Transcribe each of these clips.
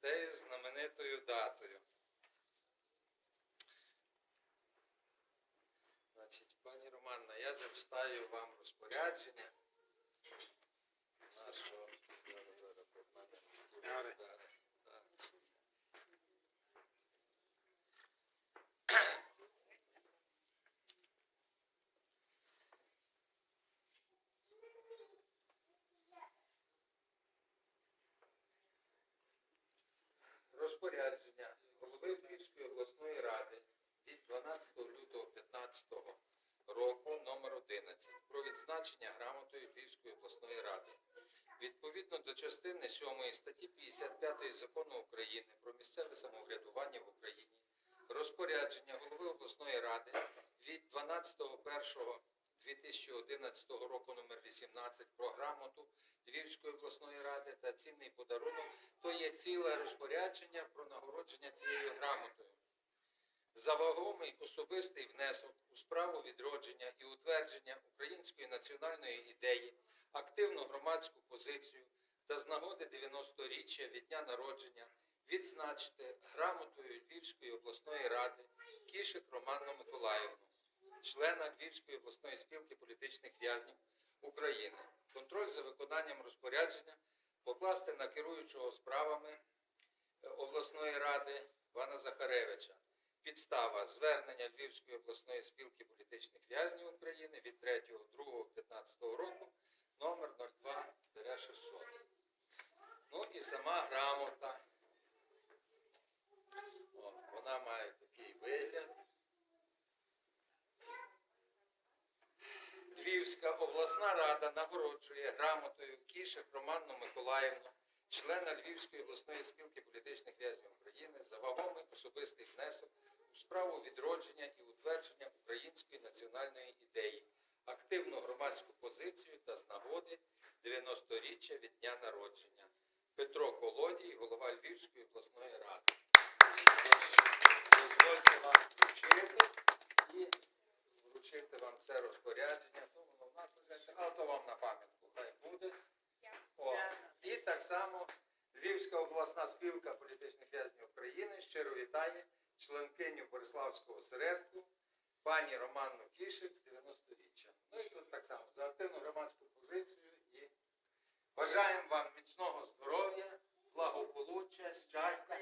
тією знаменитою датою. Значить, пані Романна, я зачитаю вам розпорядження нашого зараз, зараз, зараз, зараз, 16 лютого 15-го року номер 11 про відзначення грамотою Львівської обласної ради. Відповідно до частини 7 статті 55 закону України про місцеве самоврядування в Україні, розпорядження голови обласної ради від 12.01.2011 року номер 18 про грамоту Львівської обласної ради та цінний подарунок, то є ціле розпорядження про нагородження цією грамотою. За вагомий особистий внесок у справу відродження і утвердження української національної ідеї, активну громадську позицію та з нагоди 90-річчя від дня народження відзначити грамотою Львівської обласної ради Кішик Романну Миколаївну, члена Львівської обласної спілки політичних в'язнів України. Контроль за виконанням розпорядження покласти на керуючого справами е, обласної ради пана Захаревича. Підстава звернення Львівської обласної спілки політичних в'язнів України від 3.2.15 року номер 02-600. Ну і сама грамота. От, вона має такий вигляд. Львівська обласна рада нагороджує грамотою Кішек Романну Миколаївну, члена Львівської обласної спілки політичних в'язнів України за вагомий особистий внесок справу відродження і утвердження української національної ідеї, активну громадську позицію та з нагоди 90-річчя від дня народження. Петро Колодій, голова Львівської обласної ради. Дозвольте вам вручити і вручити вам це розпорядження. То воно в нас лежить, а то вам на пам'ятку хай буде. О, і так само Львівська обласна спілка політичних в'язнів членкиню Бориславського осередку пані Романну Кішик з 90-річчя. Ну і тут так само за активну громадську позицію і бажаємо вам міцного здоров'я, благополуччя, щастя.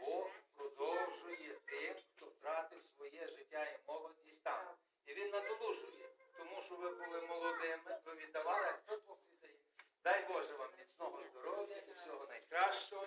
Бог продовжує тим, хто втратив своє життя і молодість там. І він надолужує, тому що ви були молодими, ви віддавали, а хто Бог віддає. Дай Боже вам міцного здоров'я і всього найкращого.